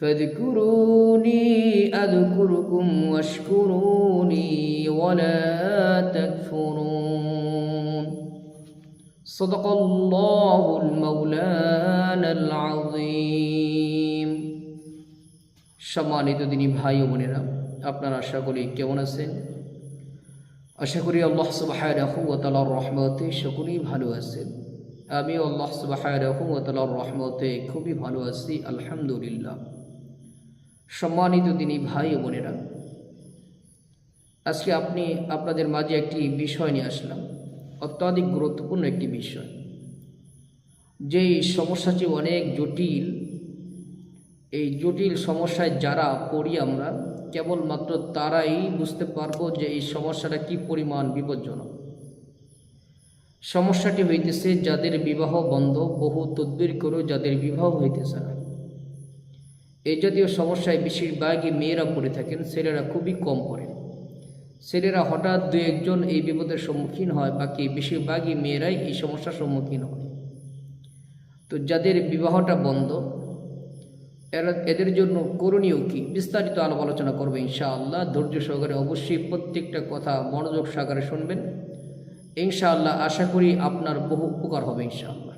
فاذكروني أذكركم واشكروني ولا تكفرون صدق الله المولانا العظيم সম্মানিত দিনী ভাই ও বোনেরা আপনারা আশা করি কেমন আছেন আশা করি আল্লাহ সুবাহর রহমতে সকলেই ভালো আছেন আমি আল্লাহ সুবাহর রহমতে খুবই ভালো আছি আলহামদুলিল্লাহ সম্মানিত দিনী ভাই ও বোনেরা। আজকে আপনি, আপনাদের মাঝে একটি বিষয় নিয়ে আসলাম। অত্যাধিক গুরুত্বপূর্ণ একটি বিষয়। যেই সমস্যাটি অনেক জটিল, এই জটিল সমস্যায় যারা পড়ি আমরা, কেবলমাত্র তারাই বুঝতে পারব যে এই সমস্যাটা কি পরিমাণ বিপজ্জনক। সমস্যাটি হইতেছে যাদের বিবাহ বন্ধ, বহু তদ্বির করেও যাদের বিবাহ হইতেছে না। এই জাতীয় সমস্যায় বেশিরভাগই মেয়েরা পড়ে থাকেন, ছেলেরা খুবই কম পড়ে ছেলেরা হঠাৎ দু একজন এই বিপদের সম্মুখীন হয়, বাকি বেশিরভাগই মেয়েরাই এই সমস্যার সম্মুখীন হয়। তো যাদের বিবাহটা বন্ধ, এরা এদের জন্য করণীয় কি? বিস্তারিত আলাপ আলোচনা করবে ইনশাআল্লাহ। ধৈর্য সহকারে অবশ্যই প্রত্যেকটা কথা মনোযোগ সহকারে শুনবেন। ইনশাআল্লাহ আশা করি আপনার বহু উপকার হবে ইনশাআল্লাহ।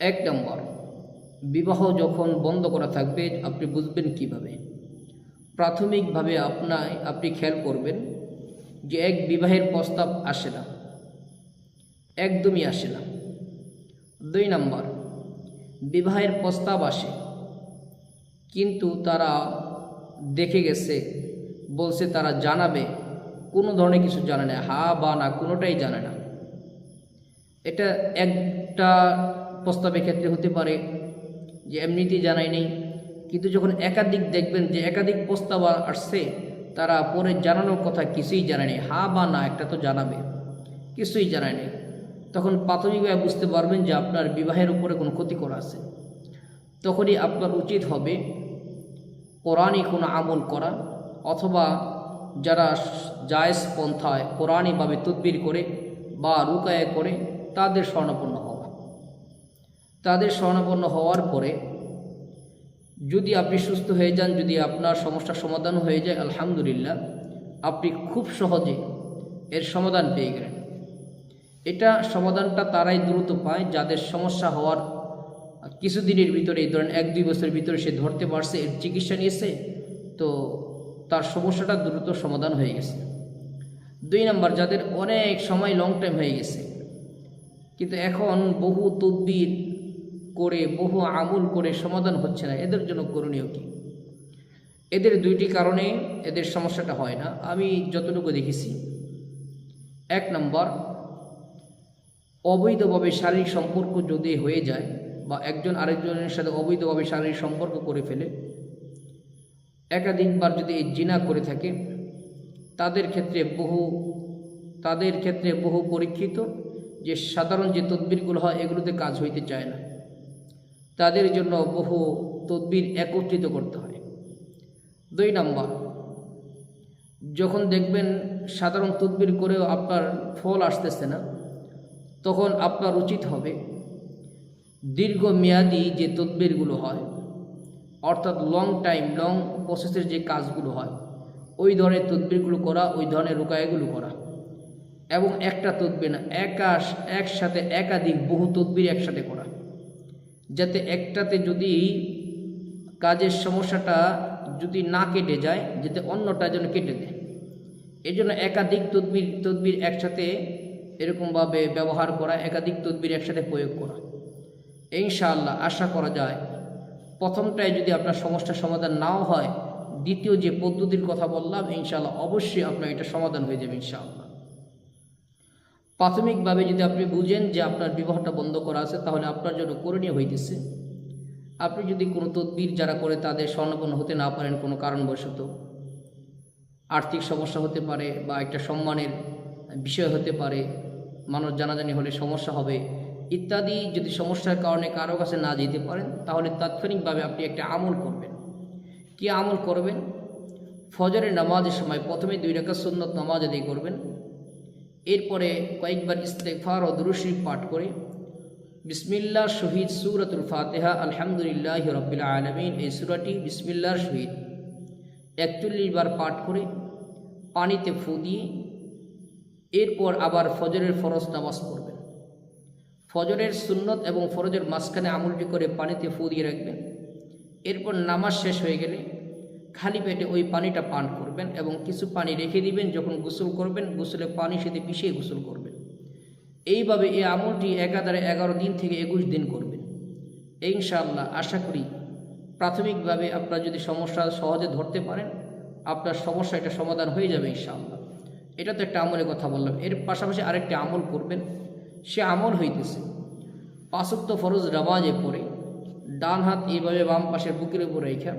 এক নম্বর বিবাহ যখন বন্ধ করা থাকবে, আপনি বুঝবেন কীভাবে? প্রাথমিকভাবে আপনার আপনি খেয়াল করবেন যে এক বিবাহের প্রস্তাব আসে না। একদমই আসে না। দুই নম্বর, বিবাহের প্রস্তাব আসে, কিন্তু তারা দেখে গেছে, বলছে তারা জানাবে, কোনো ধরনের কিছু জানে না, হা বা না কোনোটাই জানে না। এটা একটা প্রস্তাবের ক্ষেত্রে হতে পারে যে এমনিতেই জানাই নেই। কিন্তু যখন একাধিক দেখবেন যে একাধিক প্রস্তাব আসছে, তারা পরে জানানোর কথা কিছুই জানে নেই। হা বা না, একটা তো জানাবে। কিছুই জানায় নেই। তখন প্রাথমিকভাবে বুঝতে পারবেন যে আপনার বিবাহের উপরে কোনো ক্ষতি করা আছে। তখনই আপনার উচিত হবে কোরআনই কোনো আমল করা, অথবা যারা জায়েজ পন্থায় কোরআনইভাবে তদবির করে বা রুকায় করে, তাদের স্বর্ণপন্ন হওয়া। তাদের স্বর্ণপন্ন হওয়ার পরে যদি আপনি সুস্থ হয়ে যান, যদি আপনার সমস্যার সমাধান হয়ে যায়, আলহামদুলিল্লাহ, আপনি খুব সহজে এর সমাধান পেয়ে গেলেন। এটা সমাধানটা তারাই দ্রুত পায়, যাদের সমস্যা হওয়ার কিছুদিনের ভিতরে, এই ধরেন এক দুই বছরের ভিতরে সে ধরতে পারছে, এর চিকিৎসা নিয়েছে, তো তার সমস্যাটা দ্রুত সমাধান হয়ে গেছে। দুই নাম্বার, যাদের অনেক সময় লং টাইম হয়ে গেছে, কিন্তু এখন বহু তদ্বির করে বহু আমল করে সমাধান হচ্ছে না। এদের জন্য করণীয় কি? এদের দুইটি কারণে এদের সমস্যাটা হয় না। আমি যতটুকু দেখেছি। এক নম্বর, অবৈধভাবে শারীরিক সম্পর্ক যদি হয়ে যায় বা একজন আরেকজনের সাথে অবৈধভাবে শারীরিক সম্পর্ক করে ফেলে, একাধিকবার যদি এই জিনা করে থাকে, তাদের ক্ষেত্রে বহু, তাদের ক্ষেত্রে বহু পরীক্ষিত যে সাধারণ যে তদবিরগুলো হয়, এগুলোতে কাজ হইতে চায় না। তাদের জন্য বহু তদবির একত্রিত করতে হয়। দুই নম্বর, যখন দেখবেন সাধারণ তদবির করেও আপনার ফল আসতেছে না, তখন আপনার উচিত হবে দীর্ঘমেয়াদী যে তদবিরগুলো হয়, অর্থাৎ লং টাইম লং প্রসেসের যে কাজগুলো হয়, ওই ধরনের তদবিরগুলো করা, ওই ধরনের রোকায়গুলো করা। এবং একটা তদবির না, একাশ, একসাথে একাধিক বহু তদবির একসাথে করা। যাতে একটাতে যদি কাজের সমস্যাটা যদি না কেটে যায়, যাতে অন্যটা যেন কেটে দেয়। এই জন্য একাধিক তদবির তদবির একসাথে এরকমভাবে ব্যবহার করা, একাধিক তদবির একসাথে প্রয়োগ করা। ইনশাআল্লাহ, আশা করা যায় প্রথমটায় যদি আপনার সমস্যার সমাধান নাও হয়, দ্বিতীয় যে পদ্ধতির কথা বললাম, ইনশাআল্লাহ অবশ্যই আপনার এটা সমাধান হয়ে যাবে, ইনশাআল্লাহ। প্রাথমিকভাবে যদি আপনি বুঝেন যে আপনার বিবাহটা বন্ধ করা আছে, তাহলে আপনার জন্য করণীয় হইতেছে। আপনি যদি কোনো তদবির যারা করে তাদের স্বর্ণপন্ন হতে না পারেন, কোনো কারণবশত। আর্থিক সমস্যা হতে পারে বা একটা সম্মানের বিষয় হতে পারে, মানুষ জানাজানি হলে সমস্যা হবে ইত্যাদি যদি সমস্যার কারণে কারও কাছে না যেতে পারেন, তাহলে তাৎক্ষণিকভাবে আপনি একটা আমল করবেন। কি আমল করবেন? ফজরের নামাজের সময় প্রথমে দুই রেখা সুন্নত নামাজ আদায় করবেন। এরপরে কয়েকবার ইস্তেফার ও দুরুশরী পাঠ করে। বিসমিল্লাহ শহীদ সুরতুল ফাতেহা, আলহামদুলিল্লাহ রবিল আলমিন, এই সুরাটি বিসমিল্লার শহীদ। একচল্লিশ বার পাঠ করে, পানিতে ফু দিয়ে, এরপর আবার ফজরের ফরজ নামাজ পড়বেন। ফজরের সুন্নত এবং ফরজের মাঝখানে আমলটি করে পানিতে ফু দিয়ে রাখবেন। এরপর নামাজ শেষ হয়ে গেলে খালি পেটে ওই পানিটা পান করবেন এবং কিছু পানি রেখে দিবেন, যখন গোসল করবেন গোসলে পানি সাথে মিশিয়ে গোসল করবেন। এইভাবে এই আমলটি একাধারে এগারো দিন থেকে একুশ দিন করবেন। এই ইনশাআল্লাহ, আশা করি প্রাথমিকভাবে আপনার যদি সমস্যা সহজে ধরতে পারেন, আপনার সমস্যা এটা সমাধান হয়ে যাবে ইনশাআল্লাহ। এটা তো একটা আমলের কথা বললাম। এর পাশাপাশি আরেকটি আমল করবেন, সে আমল হইতেছে পাঁচক্ত ফরজ নামাজে পরে ডান হাত এইভাবে বাম পাশের বুকের উপর রেখা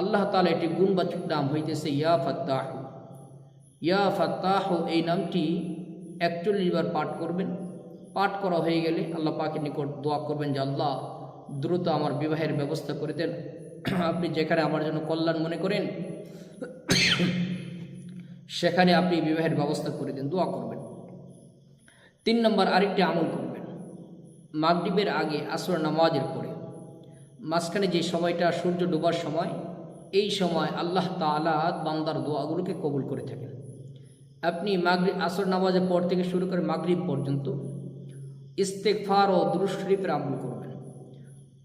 আল্লাহ তালা একটি গুণবাচক নাম হইতেছে ইয়া ফাত্তাহ। ইয়া ফাত্তাহ এই নামটি একচল্লিশ বার পাঠ করবেন। পাঠ করা হয়ে গেলে আল্লাহ পাকের নিকট দোয়া করবেন যে আল্লাহ, দ্রুত আমার বিবাহের ব্যবস্থা করে দেন। আপনি যেখানে আমার জন্য কল্যাণ মনে করেন, সেখানে আপনি বিবাহের ব্যবস্থা করে দেন, দোয়া করবেন। তিন নম্বর আরেকটি আমল করবেন। মাগরিবের আগে আসর নামাজের পরে। মাঝখানে যে সময়টা সূর্য ডোবার সময় এই সময় আল্লাহ তালা বান্দার দোয়াগুলোকে কবুল করে থাকেন। আপনি মাগরিব আসর নামাজের পর থেকে শুরু করে মাগরিব পর্যন্ত ইস্তেকফার ও দুরুশরীফের আমল করবেন।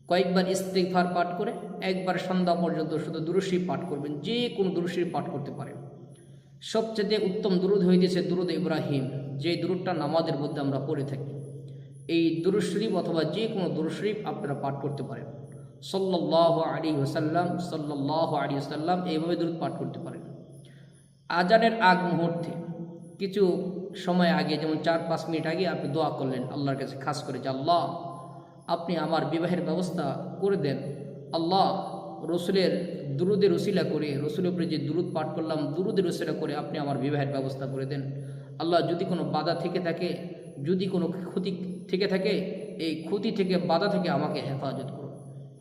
কয়েকবার ইস্তেকফার পাঠ করে একবার সন্ধ্যা পর্যন্ত শুধু দুরুশরীফ পাঠ করবেন, যে কোনো দুরুশরীফ পাঠ করতে পারেন। সবচেয়ে উত্তম দুরুদ হইতেছে দুরুদ ইব্রাহিম, যে দুরুদটা নামাজের মধ্যে আমরা পড়ে থাকি। এই দুরুদ শরীফ অথবা যে কোনো দুরুদ শরীফ আপনারা পাঠ করতে পারেন। সল্লাহ আলী ওসাল্লাম সল্লাহ আলী ওসাল্লাম এইভাবে দূর পাঠ করতে পারেন। আজানের আগ মুহূর্তে, কিছু সময় আগে, যেমন চার পাঁচ মিনিট আগে আপনি দোয়া করলেন আল্লাহর কাছে, খাস করে যে, আল্লাহ, আপনি আমার বিবাহের ব্যবস্থা করে দেন। আল্লাহ, রসুলের দুরুদের রসিলা করে, রসুলের উপরে যে দুরুদ পাঠ করলাম, দুরুদের রসিলা করে আপনি আমার বিবাহের ব্যবস্থা করে দেন। আল্লাহ, যদি কোনো বাধা থেকে থাকে, যদি কোনো ক্ষতি থেকে থাকে, এই ক্ষতি থেকে, বাধা থেকে আমাকে হেফাজত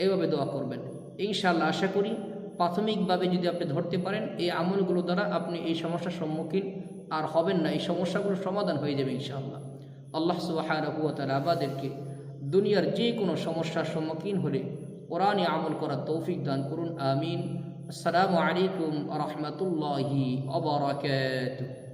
এইভাবে দোয়া করবেন। ইনশাআল্লাহ আশা করি প্রাথমিকভাবে যদি আপনি ধরতে পারেন, এই আমলগুলো দ্বারা আপনি এই সমস্যার সম্মুখীন আর হবেন না, এই সমস্যাগুলোর সমাধান হয়ে যাবে ইনশাআল্লাহ। আল্লাহ সুবাহ আবাদেরকে দুনিয়ার যে কোনো সমস্যার সম্মুখীন হলে কোরআনে আমল করার তৌফিক দান করুন, আমিন। আসসালামু আলাইকুম রহমতুল্লাহি অবরাকাতুহ